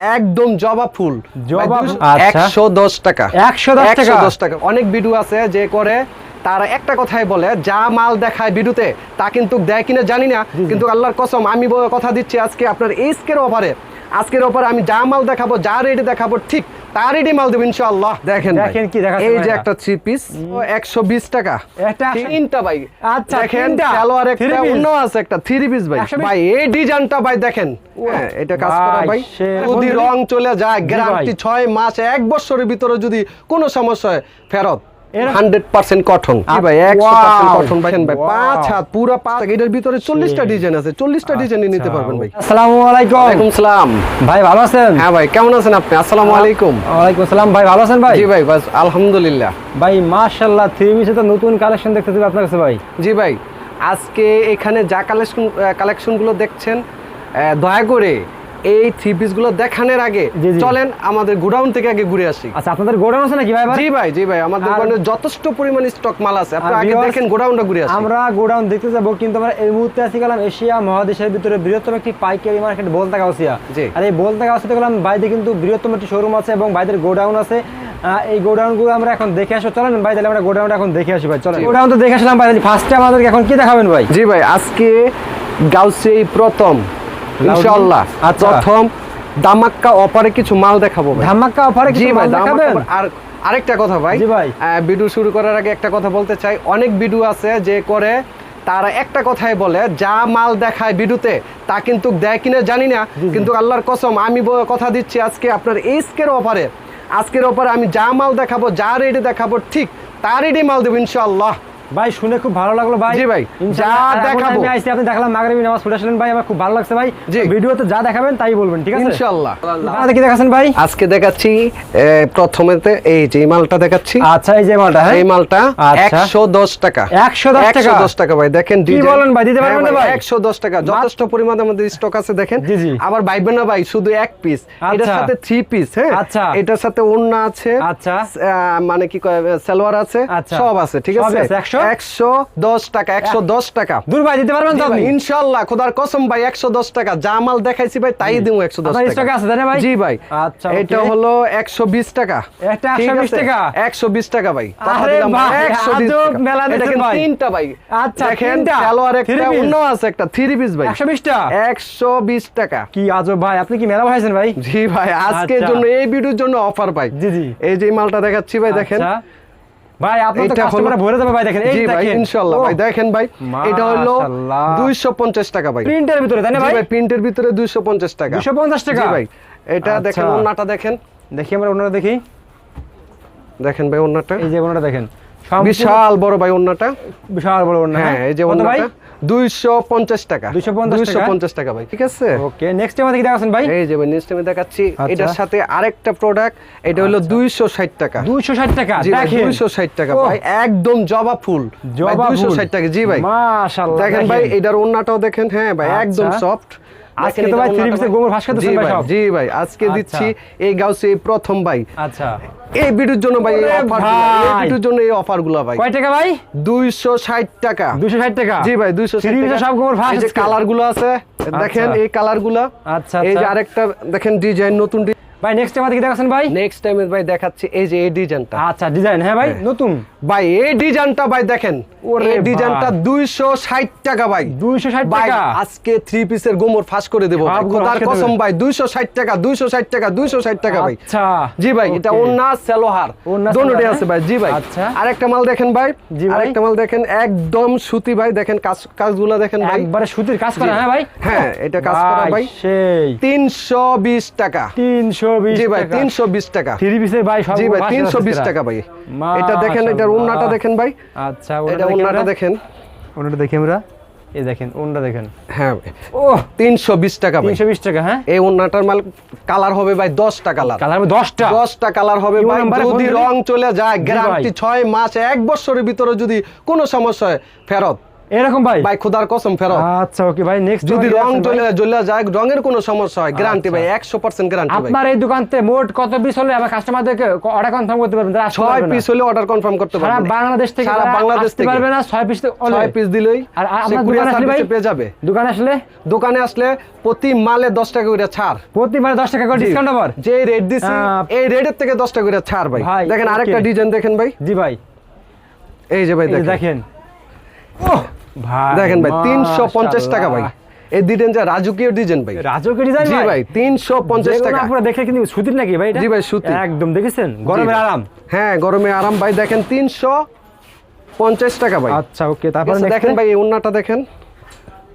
একদম জবা ফুল। জবা আচ্ছা। একশো দশ টাকা। একশো দশ টাকা? অনেক ভিডিও আছে যে করে তারা একটা কথাই বলে যা মাল দেখায় ভিডিওতে তা কিন্তু দেয় কিনা জানি না কিন্তু আল্লাহর কসম আমি কথা দিচ্ছি আজকে আপনার এইসকের ওপারে আজকের ওপারে আমি যা মাল দেখাবো যা রেট দেখাবো ঠিক তার রেডি মাল দেবো ইনশাআল্লাহ। দেখেন দেখেন কি দেখাচ্ছে এই যে একটা থ্রি পিস একশো বিশ টাকা। একটা তিনটা ভাই। আচ্ছা, দেখেন সালোয়ার একটা অন্য আছে একটা থ্রি পিস ভাই। ভাই এই ডিজাইনটা ভাই দেখেন। হ্যাঁ, এটা কাজ করা ভাই, ভাই। যদি রং চলে যায় গ্যারান্টি। ছয় মাস এক বছরের ভিতরে যদি কোনো সমস্যা হয় ফেরত। এর- হান্ড্রেড পার্সেন্ট কটন আ- ভাই একশো পার্সেন্ট wow, কটন ভাই ভাই পাঁচ হাত পুরো পাঁচ এটার ভিতরে চল্লিশটা ডিজাইন আছে চল্লিশটা ডিজাইনই নিতে পারবেন ভাই। আসসালামু আলাইকুম। ওয়ালাইকুম সালাম। ভাই ভালো আছেন? হ্যাঁ ভাই কেমন আছেন আপনি? আসসালামু আলাইকুম। ওয়ালাইকুম আসসালাম। ভাই ভালো আছেন ভাই? জি ভাই বাস আলহামদুলিল্লাহ। ভাই মাশাআল্লাহ থ্রি পিসে তো নতুন কালেকশন দেখতেছি আপনার কাছে ভাই। জি ভাই আজকে এখানে যা কালেকশন কালেকশনগুলো দেখছেন আহ, দয়া করে এই থ্রি পিসগুলো দেখানোর আগে। চলেন আমাদের গোডাউন থেকে আগে ঘুরে আসি। আচ্ছা আপনাদের গোডাউন আছে নাকি ভাই ভাই জি ভাই জি ভাই আমাদের দোকানে যথেষ্ট পরিমাণ স্টক মাল আছে। আপনি আর আগে দেখেন গোডাউনটা ঘুরে আসি। আমরা গোডাউন দেখতে যাব কিন্তু আমরা এই মুহূর্তে আছি গেলাম এশিয়া মহাদেশের ভিতরে বৃহত্তম একটি পাইকারি মার্কেট বলতা গাউসিয়া। জি। আর এই বলতা গাউসিতে গেলাম বাইরে কিন্তু বৃহত্তম একটি শোরুম আছে এবং বাইদের গোডাউন আছে। এই গোডাউনগুলো আমরা এখন দেখে আসব। চলেন ভাই তাহলে আমরা গোডাউনটা এখন দেখে আসি ভাই চলেন। গোডাউন তো দেখে আসলাম ভাই ফার্স্টে আমাদেরকে এখন কি দেখাবেন ভাই? জি ভাই আজকে গাউসে এই প্রথম ইনশাআল্লাহ। আচ্ছা। প্রথম দামাক্কা অফারে কিছু মাল দেখাবো ধামাক্কা অফারে কিছু মাল দেখাবেন? ধামাক্কা আর আরেকটা কথা ভাই জি ভাই। ভিডিও শুরু করার আগে একটা কথা বলতে চাই। অনেক ভিডিও আছে যে করে তারা একটা কথাই বলে যা মাল দেখায় ভিডিওতে তা কিন্তু দেয় কিনা জানি না। কিন্তু আল্লাহর কসম আমি কথা দিচ্ছি আজকে আপনার এইসকের অফারে। আজকের অফারে আমি যা মাল দেখাবো যা রেডি দেখাবো ঠিক তার রেডি মাল দেবো ইনশাআল্লাহ। ভাই শুনে খুব ভালো লাগল ভাই জি ভাই, যা দেখাবো। আমি আইছি আপনি দেখলাম মাগরিবি নামাজ পড়ে আসলেন ভাই আমার খুব ভালো লাগছে ভাই ভিডিওতে যা দেখাবেন তাই বলবেন ঠিক আছে ইনশাআল্লাহ আপনাদের কি দেখাচ্ছেন ভাই আজকে দেখাচ্ছি প্রথমেতে এই যে মালটা দেখাচ্ছি আচ্ছা এই যে মালটা হ্যাঁ এই মালটা আচ্ছা। একশো দশ টাকা 110 টাকা? দশ টাকা ভাই দেখেন কি বলেন ভাই, দিতে পারবেন না ভাই? একশো দশ টাকা যথেষ্ট পরিমাণে আমাদের স্টক আছে দেখেন জি, জি। আবার ভাইবেন না ভাই শুধু এক পিস এটার আচ্ছা। সাথে থ্রি পিস হ্যাঁ আচ্ছা। এটার সাথে ওড়না আছে আচ্ছা। মানে কি কয় সালোয়ার আছে আচ্ছা। সব আছে ঠিক আছে আছে, 100? একশো? দশ টাকা একশো দশ টাকা। দূর ভাই দিতে পারবেন তো আপনি? ইনশাল্লাহ খোদার কসম ভাই একশো দশ টাকা। যা মাল দেখাইছি ভাই তাই দিব একশো দশ টাকা। আছে ভাই? জি ভাই। আচ্ছা এটা হলো একশো বিশ টাকা। একটা ঠিক 120 আছে? টাকা? 120 টাকা ভাই। কথা আরে দিলাম ভাই, ভাই, 120 আজব টাকা। মেলা এটা দিচ্ছেন কিন্তু ভাই। তিনটা ভাই। আচ্ছা, দেখেন তিনটা? একটা অন্য আছে একটা থ্রি পিস ভাই। 120 টা 120 টাকা। কি আজব ভাই আপনি কি মেলা ভাইছেন ভাই? জি ভাই আজকের আচ্ছা। জন্য এই ভিডিওর জন্য অফার ভাই। জি, জি। এই যে মালটা দেখাচ্ছি ভাই দেখেন। আচ্ছা। ভাই আপনার তো কাস্টমার ভরে যাবে ভাই দেখেন এই ভাই দেখেন। ইনশাআল্লাহ ভাই দেখেন ভাই এটা হলো 250 টাকা ভাই। প্রিন্টের ভিতরে তাই না ভাই? ভাই প্রিন্টের ভিতরে 250 টাকা। 250 টাকা? জি ভাই এটা আচ্ছা। দেখেন ওন্নাটা দেখেন। দেখি আমরা ওনারা দেখি। দেখেন ভাই ওন্নাটা এই যে ওনারা দেখেন। বিশাল বড় ভাই ওন্নাটা বিশাল বড় ওনা হ্যাঁ এই যে ওন্নাটা 250 টাকা। 250 টাকা? 250 টাকা ভাই ঠিক আছে? ওকে নেক্সট টাইম দেখি দেখাচ্ছেন ভাই? এই যে ভাই নেক্সট দেখাচ্ছি। আচ্ছা। এটার সাথে আরেকটা প্রোডাক্ট এটা হলো 260 টাকা। 260 টাকা দেখেন। 260 টাকা ভাই একদম জবা ফুল। জবা জবা ফুল। 260 টাকা জি ভাই। মাশাআল্লাহ দেখেন ভাই এটার ওন্নাটাও দেখেন হ্যাঁ ভাই আচ্ছা। একদম সফট আজকে তো ভাই থ্রি পিসের ভাই। জি ভাই আজকে আচ্ছা। দিচ্ছি এই গাউসে প্রথম ভাই। আচ্ছা। এই ভিডিওর জন্য ভাই এই অফার এই। ভিডিওর জন্য এই অফারগুলো ভাই। কয় টাকা ভাই? 260 টাকা। 260 টাকা? জি ভাই 260 টাকা। সব গোবর ভাস এই যে কালারগুলো আছে দেখেন এই কালারগুলো। আচ্ছা, এই যে আচ্ছা। আরেকটা দেখেন ডিজাইন নতুন ভাই নেক্সট টাইম দেখাচ্ছেন ভাই? নেক্সট টাইমে ভাই দেখাচ্ছি এই যে এই ডিজাইনটা আচ্ছা ডিজাইন হ্যাঁ ভাই নতুন? ভাই এই ডিজাইনটা ভাই দেখেন ওরে ডিজাইনটা 260 টাকা ভাই। 260 ভাই টাকা? আজকে থ্রি পিসের গোমর ফাঁস করে দেবো খোদার কসম ভাই 260 টাকা 260 টাকা 260 টাকা ভাই। আচ্ছা। জি ভাই এটা ওন্না সেলোহার আছে ভাই জি ভাই। আচ্ছা। আরেকটা মাল দেখেন ভাই জি ভাই। আরেকটা মাল দেখেন একদম সুতি ভাই দেখেন কাজ কাজগুলো দেখেন ভাই। একবারে সুতির কাজ করা হ্যাঁ ভাই। হ্যাঁ, এটা কাজ করা ভাই। সেই। 320 টাকা। 320 জি ভাই 320 টাকা। থ্রি পিসের ভাই সব জি ভাই 320 টাকা। ভাই। এটা দেখেন এটার ওন্নাটা দেখেন ভাই। আচ্ছা এটা ওন্নাটা দেখেন ওনাটা দেখি আমরা। এই দেখেন ওনটা দেখেন। হ্যাঁ ও 320 টাকা ভাই। 320 টাকা হ্যাঁ? এই ওন্নাটার মাল কালার হবে ভাই 10টা কালার। কালার 10টা 10টা কালার হবে ভাই। যদি রং চলে যায় জি গ্যারান্টি 6 মাস এক বছরের ভিতরে যদি কোনো সমস্যা হয় ফেরত। এরকম ভাই? ভাই খোদার কসম ফেরত। আচ্ছা ওকে ভাই নেক্সট যদি রং চলে জ্বলে যায় রঙের কোনো সমস্যা হয় গ্যারান্টি ভাই একশো পার্সেন্ট গ্যারান্টি ভাই। আপনার এই দোকানতে মোট কত পিস হলে আমার কাস্টমারদেরকে অর্ডার কনফার্ম করতে পারবেন? যারা আসতে ছয় পারবে না। পিস হলে অর্ডার কনফার্ম করতে পারবেন। সারা বাংলাদেশ থেকে সারা বাংলাদেশ থেকে। পারবে না ছয় পিস ছয় পিস দিলেই আর আপনার দোকানে আসলে ভাই? পেয়ে যাবে। দোকানে আসলে? দোকানে আসলে প্রতি মালে দশ টাকা করে ছাড়। প্রতি মালে দশ টাকা করে ডিসকাউন্ট আবার? যে রেট দিছি এই রেটের থেকে দশ টাকা করে ছাড় ভাই। ভাই, দেখেন. আরেকটা ডিজাইন দেখেন ভাই। জি ভাই। এই যে ভাই যে দেখেন। দেখেন ভাই তিনশো পঞ্চাশ টাকা ভাই। এই ডিজাইন যা রাজকীয় ডিজাইন ভাই। রাজকীয় ডিজাইন জি ভাই? তিনশো পঞ্চাশ টাকা। আপনারা দেখে কিন্তু সুতির নাকি ভাই এটা? জি ভাই, সুতি। একদম দেখেছেন? গরমের ভাই। আরাম। হ্যাঁ গরমে আরাম ভাই দেখেন তিনশো পঞ্চাশ টাকা ভাই। আচ্ছা ওকে তারপরে দেখেন ভাই এই ওন্নাটা দেখেন।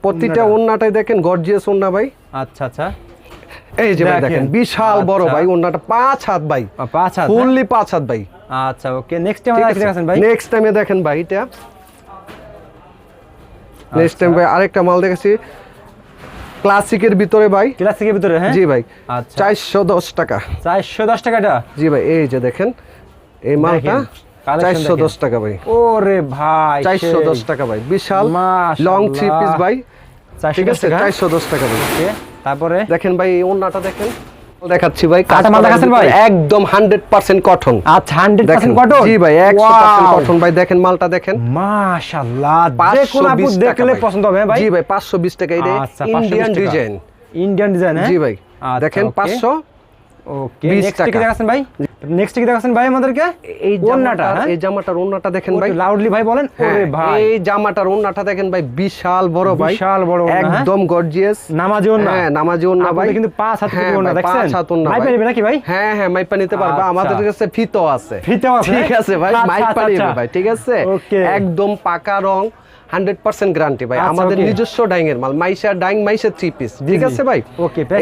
প্রতিটা। ওন্নাটাই দেখেন গর্জিয়াস ওন্না ভাই। আচ্ছা আচ্ছা। এই যে ভাই দেখেন। দেখেন বিশাল বড় আচ্ছা। ভাই ওন্নাটা পাঁচ হাত ভাই। পাঁচ হাত হ্যাঁ? ফুললি পাঁচ হাত ভাই। আচ্ছা ওকে নেক্সট টাইম আমাদের ভাই। নেক্সট টাইমে দেখেন ভাই এটা। নেক্সট টাইম আচ্ছা। ভাই আরেকটা মাল দেখেছি। ক্লাসিকের ভিতরে ভাই। ক্লাসিকের ভিতরে হ্যাঁ? জি ভাই। আচ্ছা। চারশো দশ টাকা। চারশো দশ টাকাটা? জি ভাই এই যে দেখেন এই মালটা দেখেন, collection চারশো দেখেন। দশ টাকা ভাই। ওরে ভাই চারশো সেই। দশ টাকা ভাই বিশাল। লং থ্রি পিস ভাই। 410 ঠিক আছে টাকা, হ্যাঁ? চারশো দশ টাকা ভাই। তারপরে? দেখেন ভাই ওন্নাটা দেখেন। দেখাচ্ছি ভাই কাটা মাল দেখাচ্ছেন ভাই? একদম হান্ড্রেড পার্সেন্ট কটন আচ্ছা হান্ড্রেড দেখেন। পার্সেন্ট কটন জি ভাই একশো পার্সেন্ট কটন ভাই দেখেন মালটা দেখেন। মাশাআল্লাহ যে আপু দেখলে। পছন্দ হবে হ্যাঁ ভাই? জি ভাই পাঁচশো বিশ টাকা এটা আচ্ছা, 520 ইন্ডিয়ান ডিজাইন ইন্ডিয়ান ডিজাইন হ্যাঁ? জি ভাই আচ্ছা, দেখেন okay। পাঁচশো ওকে নেক্সট কি দেখাচ্ছেন ভাই? নেক্সট কি দেখাচ্ছেন ভাই আমাদেরকে এই হ্যাঁ? এই জামাটার ওন্নাটা দেখেন ভাই লাউডলি ভাই বলেন হ্যাঁ, ওরে ভাই এই জামাটার ওন্নাটা দেখেন ভাই বিশাল বড় ভাই বিশাল বড় হ্যাঁ? একদম গর্জিয়াস নামাজি ওড়না হ্যাঁ নামাজি ওন্না ভাই কিন্তু পাঁচ হাত থেকে ওড়না ভাই, দেখছেন? পাঁচ হাত ওন্না ভাই। নাকি ভাই? হ্যাঁ হ্যাঁ মাইপা নিতে পারবা আচ্ছা। আমাদের কাছে ফিতো আছে ফিতেও আছে, ঠিক? আছে ভাই মাইপা নিবে আচ্ছা। ভাই ঠিক আছে একদম পাকা রং হান্ড্রেড পার্সেন্ট গ্যারান্টি ভাই। আচ্ছা, আমাদের নিজস্ব ডাইং এর মাল Maisha dyeing Maisha three piece ঠিক আছে ভাই?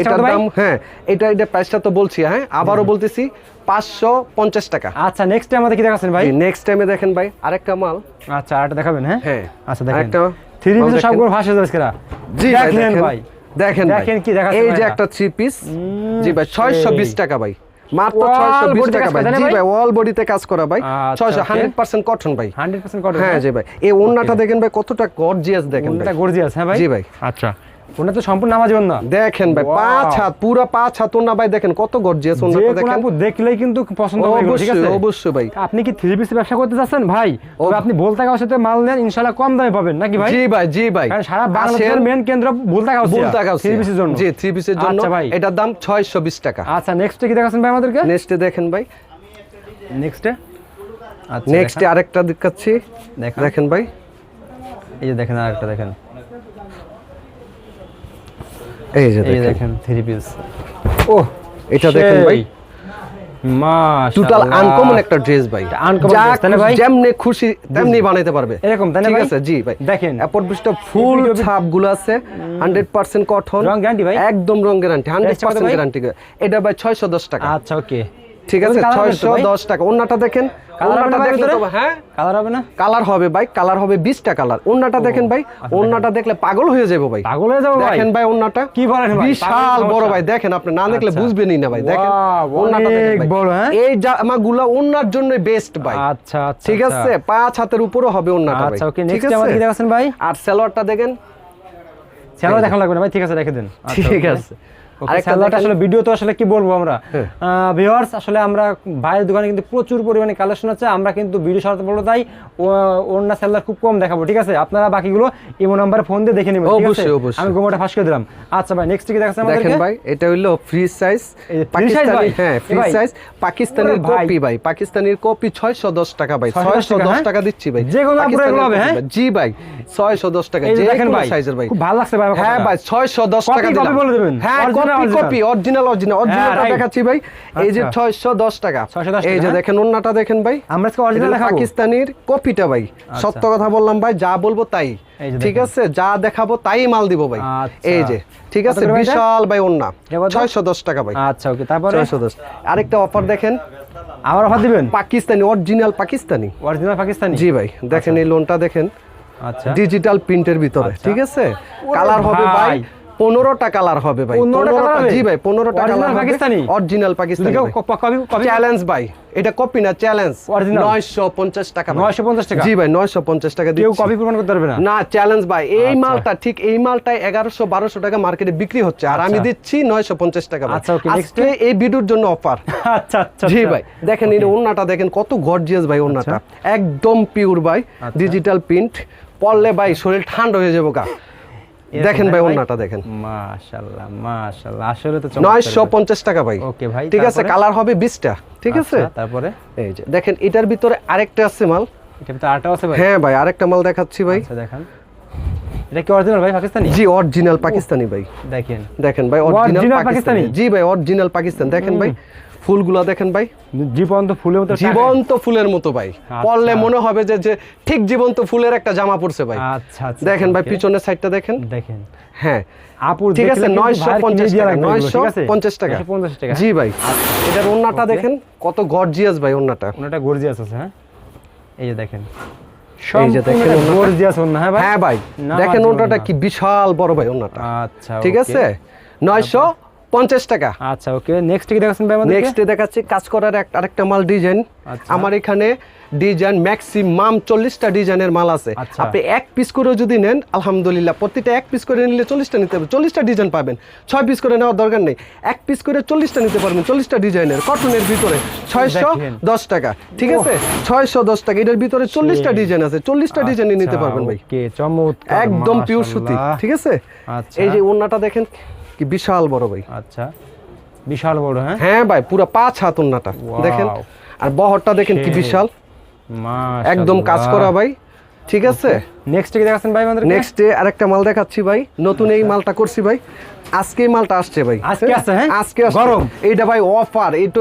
এটার দাম হ্যাঁ এটা এটা প্রাইসটা তো বলছি হ্যাঁ আবারও বলতেছি পাঁচশো পঞ্চাশ টাকা। আচ্ছা নেক্সট টাইম আমাদের কি দেখাচ্ছেন ভাই? নেক্সট টাইমে দেখেন ভাই আরেকটা মাল। আচ্ছা আরেকটা দেখাবেন হ্যাঁ? হ্যাঁ আচ্ছা দেখেন। আরেকটা থ্রি পিস সবগুলো ভাষা জি ভাই দেখেন দেখেন। ভাই। দেখেন ভাই। দেখেন কি দেখাচ্ছে এই যে একটা থ্রি পিস জি ভাই। ছয়শো বিশ টাকা ভাই। মাত্র Wall ছয়শো বিশ body তে টাকা ভাই। জি ভাই? অল বডিতে কাজ করা ভাই। আচ্ছা, ছয়শো okay. হান্ড্রেড পার্সেন্ট কটন ভাই। হান্ড্রেড পার্সেন্ট কটন হ্যাঁ জি ভাই। এই ওন্নাটা দেখেন ভাই কতটা গর্জিয়াস দেখেন এটা গর্জিয়াস হ্যাঁ ভাই? জি ভাই। আচ্ছা। ওটা তো সম্পূর্ণ নামাজি ওন্না দেখেন ভাই. পাঁচ হাত পুরো পাঁচ হাত ওন্না ভাই দেখেন কত গর্জিয়াস কোনো দেখেন। দেখলেই কিন্তু পছন্দ হবে ঠিক আছে? অবশ্যই ভাই। আপনি কি থ্রি পিস ব্যবসা করতে চাচ্ছেন? ভাই তবে আপনি বলতে কাগজ সাথে মাল নেন ইনশাআল্লাহ কম দামে পাবেন নাকি ভাই? জি ভাই জি ভাই। কারণ সারা বাংলাদেশের মেন কেন্দ্র ভুলতা কাগজ বুলতা গাউসিয়া। থ্রি পিসের জন্য। জি থ্রি পিসের জন্য। আচ্ছা ভাই। এটার দাম ছয়শো বিশ টাকা। আচ্ছা নেক্সট কি দেখাচ্ছেন ভাই আমাদেরকে? নেক্সটে দেখেন ভাই। নেক্সটে আচ্ছা নেক্সটে আরেকটা দেখাচ্ছি। দেখেন। দেখেন ভাই। এই যে দেখেন আরেকটা দেখেন। এই যে দেখেন। দেখেন থ্রি পিস ও এটা দেখেন ভাই। টোটাল আনকমন একটা ড্রেস ভাই। uncommon যা dress, তাই না ভাই? যেমনি খুশি তেমনি বানাইতে পারবে। এরকম, তাই ঠিক আছে? জি ভাই। দেখেন। ফুল ছাপগুলো আছে। 100% কটন রং ভাই? একদম রং গ্যারান্টি Price টা কত 100% ভাই? গ্যারান্টি এটা ভাই 610 টাকা। আচ্ছা ওকে ঠিক আছে colour হবে 610 টাকা। ওন্নাটা দেখেন ওন্নাটা দেখলে হ্যাঁ? কালার হবে না? কালার হবে ভাই কালার হবে 20টা কালার ওন্নাটা দেখেন ভাই আচ্ছা, ওন্নাটা দেখলে পাগল হয়ে যাব ভাই। পাগল হয়ে যাব ভাই? দেখেন ভাই ওন্নাটা। কি বলেন ভাই? বিশাল বড় ভাই দেখেন আপনি না দেখলে আচ্ছা। বুঝবেনই না ভাই দেখেন। ওন্নাটা দেখেন ভাই। বড়, হ্যাঁ? এই জামাগুলো ওন্নার জন্য বেস্ট ভাই। আচ্ছা আচ্ছা ঠিক। আছে? পাঁচ হাতের উপরও হবে ওন্নাটা ভাই। আচ্ছা ওকে নেক্সট আমাদের কি আছে ভাই? আর সালোয়ারটা দেখেন। দেখানো লাগবে না ভাই ঠিক আছে রেখে দেন। ঠিক আছে। ওকে আরেকটা স্যালাড আসলে ভিডিও তো আসলে কি বলব আমরা? হ্যাঁ। ভিউয়ার্স আসলে আমরা ভাইয়ের দোকানে কিন্তু প্রচুর পরিমাণে কালেকশন আছে আমরা কিন্তু ভিডিও সারাতে বলব তাই অন্য স্যালাড খুব কম দেখাবো ঠিক আছে? আপনারা বাকিগুলো ইমো নাম্বারে ফোন দিয়ে দেখে নেবেন অবশ্যই, অবশ্যই। আমি গোমোটা ফাঁস করে দিলাম। আচ্ছা ভাই নেক্সট কি দেখাচ্ছেন দেখেন ভাই এটা হইল ফ্রি সাইজ এই যে free size ভাই? পাকিস্তানি হ্যাঁ ফ্রি সাইজ পাকিস্তানের কপি ভাই পাকিস্তানের কপি 610 টাকা ভাই 610 610 টাকা, হ্যাঁ? দিচ্ছি ভাই। যে কোনো হবে, হ্যাঁ? জি ভাই 610 টাকা যে দেখেন ভাই সাইজের ভাই। খুব ভালো লাগছে ভাই হ্যাঁ ভাই 610 Copy, টাকা দিলাম। বলে দেবেন। হ্যাঁ কপি কপি অরিজিনাল অরিজিনাল অরিজিনালটা দেখাচ্ছি ভাই। এই যে আচ্ছা। 610 টাকা। এই যে হ্যাঁ? দেখেন ওন্নাটা দেখেন ভাই। আমরা আজকে অরিজিনাল দেখাবো। পাকিস্তানের কপিটা ভাই। সত্য কথা বললাম ভাই যা বলব তাই। ঠিক আছে? যা দেখাবো তাই মাল দিব ভাই। আচ্ছা। এই যে ঠিক আছে? বিশাল ভাই ওন্না এটা কত? 610 টাকা ভাই। আচ্ছা ওকে তারপরে? 610 আরেকটা অফার দেখেন। আবার অফার দিবেন? পাকিস্তানি অরিজিনাল পাকিস্তানি। অরিজিনাল পাকিস্তানি? জি ভাই দেখেন এই লোনটা দেখেন। আচ্ছা। ডিজিটাল প্রিন্টের ভিতরে আচ্ছা। ঠিক আছে? কালার হবে ভাই। পনেরোটা কালার হবে ভাই 15টা colour হবে? জি ভাই পনেরোটা colour Pakistani? Original Pakistani challenge ভাই এটা কপি না চ্যালেঞ্জ? নয়শো পঞ্চাশ টাকা ভাই। 950 টাকা? জি ভাই নয়শো পঞ্চাশ টাকা কেউ কপি প্রমাণ করতে পারবে না না চ্যালেঞ্জ ভাই এই আচ্ছা। মালটা ঠিক এই মালটাই এগারোশো বারোশো টাকা মার্কেটে বিক্রি হচ্ছে আর আমি আচ্ছা। দিচ্ছি নয়শো পঞ্চাশ টাকা। আচ্ছা, আজকে এই ভিডিওর জন্য অফার আচ্ছা আচ্ছা জি। ভাই দেখেন এই ওন্নাটা দেখেন কত গর্জিয়াস ভাই ওন্নাটা একদম পিওর ভাই। ডিজিটাল প্রিন্ট পড়লে ভাই শরীর ঠান্ডা হয়ে যাব গা এরকম দেখেন ভাই ওন্নাটা দেখেন। মাশাআল্লাহ মাশাআল্লাহ আসলে তো চমৎকার নয়শো ভাই। পঞ্চাশ টাকা ভাই। ওকে ভাই, ঠিক আছে কালার হবে বিশটা ঠিক আছে? আচ্ছা, তারপরে? এই যে দেখেন এটার ভিতরে আরেকটা আছে মাল। এটা তো আটা আছে ভাই? হ্যাঁ ভাই আরেকটা মাল দেখাচ্ছি ভাই। আচ্ছা দেখান। এটা কি অরিজিনাল ভাই পাকিস্তানি? জি অরিজিনাল পাকিস্তানি ভাই। দেখেন। দেখেন ভাই অরিজিনাল? পাকিস্তানি। জি ভাই অরিজিনাল পাকিস্তান। দেখেন ভাই। ফুলগুলো দেখেন ভাই। জীবন্ত ফুলের মতো জীবন্ত ফুলের মতো ভাই। আচ্ছা। পরলে মনে হবে যে যে ঠিক জীবন্ত ফুলের একটা জামা পড়ছে ভাই। আচ্ছা আচ্ছা দেখেন ভাই পিছনের সাইডটা দেখেন। দেখেন। হ্যাঁ। আপুর ঠিক আছে কিন্তু নয়শো ভাইয়ের কিনে পঞ্চাশ দেয়া টাকা লাগবে এগুলো, নয়শো ঠিক আছে? পঞ্চাশ টাকা। 950 টাকা। জি ভাই। এটার ওন্নাটা দেখেন কত গর্জিয়াস ভাই ওন্নাটা ওনাটা গর্জিয়াস আছে হ্যাঁ? এই যে দেখেন। ওন্নাটা। হ্যাঁ ভাই? ওন্নাটা। কি বিশাল বড় ভাই ওন্নাটা আচ্ছা ঠিক আছে? নয়শো পঞ্চাশ টাকা। আচ্ছা ওকে নেক্সট কি দেখাচ্ছেন ভাই নেক্সট দেখাচ্ছি কাজ করার আরেকটা মাল ডিজাইন আচ্ছা। আমার এখানে ডিজাইন ম্যাক্সিমাম চল্লিশটা ডিজাইনের মাল আছে। আচ্ছা। আপনি এক পিস করেও যদি নেন আলহামদুলিল্লাহ প্রতিটা এক পিস করে নিলে চল্লিশটা নিতে হবে চল্লিশটা ডিজাইন পাবেন। ছয় পিস করে নেওয়ার দরকার নেই। এক পিস করে চল্লিশটা নিতে পারবেন চল্লিশটা ডিজাইনের কটনের ভিতরে ছয়শো। দশ টাকা ঠিক আছে? ছয়শো দশ টাকা। এটার ভিতরে চল্লিশটা ডিজাইন আছে। চল্লিশটা ডিজাইনে নিতে পারবেন ভাই। একদম পিওর সুতি ঠিক আছে? আচ্ছা। এই যে ওন্নাটা দেখেন কি বিশাল বড় ভাই। আচ্ছা। বিশাল বড় হ্যাঁ? হ্যাঁ ভাই পুরো পাঁচ হাত উন্নাটা দেখেন? আর বহরটা দেখেন কি বিশাল। একদম কাজ করা ভাই ঠিক আছে? নেক্সট কি দেখাচ্ছেন ভাই আমাদের নেক্সট আরেকটা মাল দেখাচ্ছি ভাই। নতুন এই মালটা করছি ভাই। আজকে মালটা আসছে ভাই। আজকে আসছে, হ্যাঁ? আজকে গরম। এইটা ভাই অফার। এটা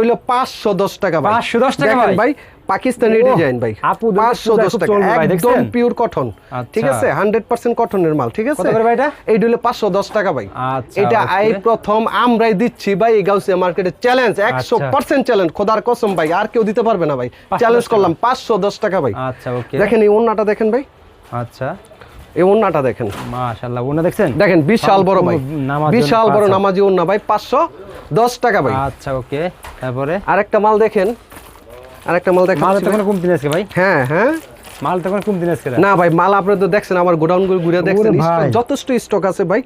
টাকা ভাই। 510 টাকা ভাই? ভাই পাকিস্তানি ডিজাইন ভাই। টাকা। একদম পিওর কটন ঠিক আচ্ছা। আছে? কটনের মাল ঠিক আছে? কত করে ভাই এটা? এইটা হলো পাঁচশো দশ টাকা ভাই। আচ্ছা, এটা okay. এই প্রথম আমরাই দিচ্ছি ভাই এই গাউসিয়া মার্কেটে চ্যালেঞ্জ একশো আচ্ছা। পার্সেন্ট চ্যালেঞ্জ খোদার কসম ভাই আর কেউ দিতে পারবে না ভাই। চ্যালেঞ্জ করলাম পাঁচশো দশ টাকা ভাই। আচ্ছা ওকে। দেখেন এই ওন্নাটা দেখেন ভাই। আচ্ছা। এই ওন্নাটা দেখেন। মাশাআল্লাহ ওনা দেখছেন? দেখেন বিশাল বড় ভাই। বিশাল বড়। নামাজি ওন্না ভাই পাঁচশো দশ টাকা ভাই। আচ্ছা ওকে তারপরে? আরেকটা মাল দেখেন। আরেকটা মাল দেখেন মাল তো কোনো কমতি আছে ভাই? হ্যাঁ হ্যাঁ। মাল আজকে না? ভাই মাল আপনি তো দেখছেন আমার গোডাউনগুলো ঘুরে দেখছেন যথেষ্ট স্টক আছে ভাই।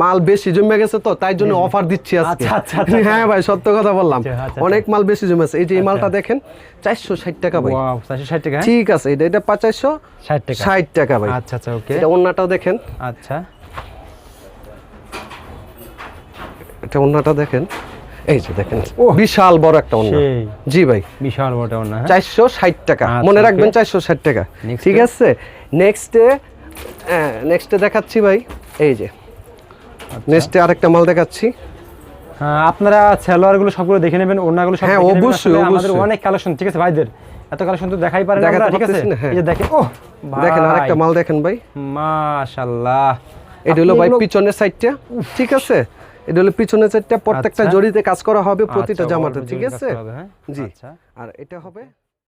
মাল বেশি জমে গেছে তো তাই জন্য অফার দিচ্ছি আজকে। আচ্ছা, আচ্ছা, আচ্ছা। হ্যাঁ ভাই সত্য কথা বললাম। আচ্ছা, আচ্ছা, অনেক মাল বেশি জমে আছে। এই যে এই মালটা দেখেন চারশো ষাট টাকা ভাই। ওয়াও 460 টাকা হ্যাঁ? ঠিক আছে এটা এটা চারশো 60 টাকা। টাকা ভাই। আচ্ছা আচ্ছা ওকে। এটা অন্যটাও দেখেন। আচ্ছা। এটা অন্যটা দেখেন। এই যে দেখেন বিশাল বড় একটা অন্য। জি ভাই। বিশাল বড় ওনা হ্যাঁ? চারশো ষাট টাকা। আচ্ছা, মনে রাখবেন চারশো ষাট টাকা। ঠিক আছে? নেক্সটে নেক্সটে দেখাচ্ছি ভাই। এই যে। আচ্ছা। নেক্সটে আরেকটা মাল দেখাচ্ছি। হ্যাঁ, আপনারা সেলোয়ারগুলো সবগুলো দেখে নেবেন ওড়নাগুলো সব হ্যাঁ, অবশ্যই, আমাদের। অনেক কালেকশন ঠিক আছে ভাইদের? এত কালেকশন তো দেখাই পারেন আমরা ঠিক আছে? হ্যাঁ। এই যে দেখেন ও দেখেন আরেকটা মাল দেখেন ভাই। মাশাআল্লাহ এটা হলো ভাই পিছনের সাইডটা ঠিক আছে? এটা হলো পিছনে চারটা প্রত্যেকটা আচ্ছা। জড়িতে কাজ করা হবে প্রতিটা আচ্ছা, জামাতে ঠিক আছে হ্যাঁ? জি আচ্ছা আর এটা হবে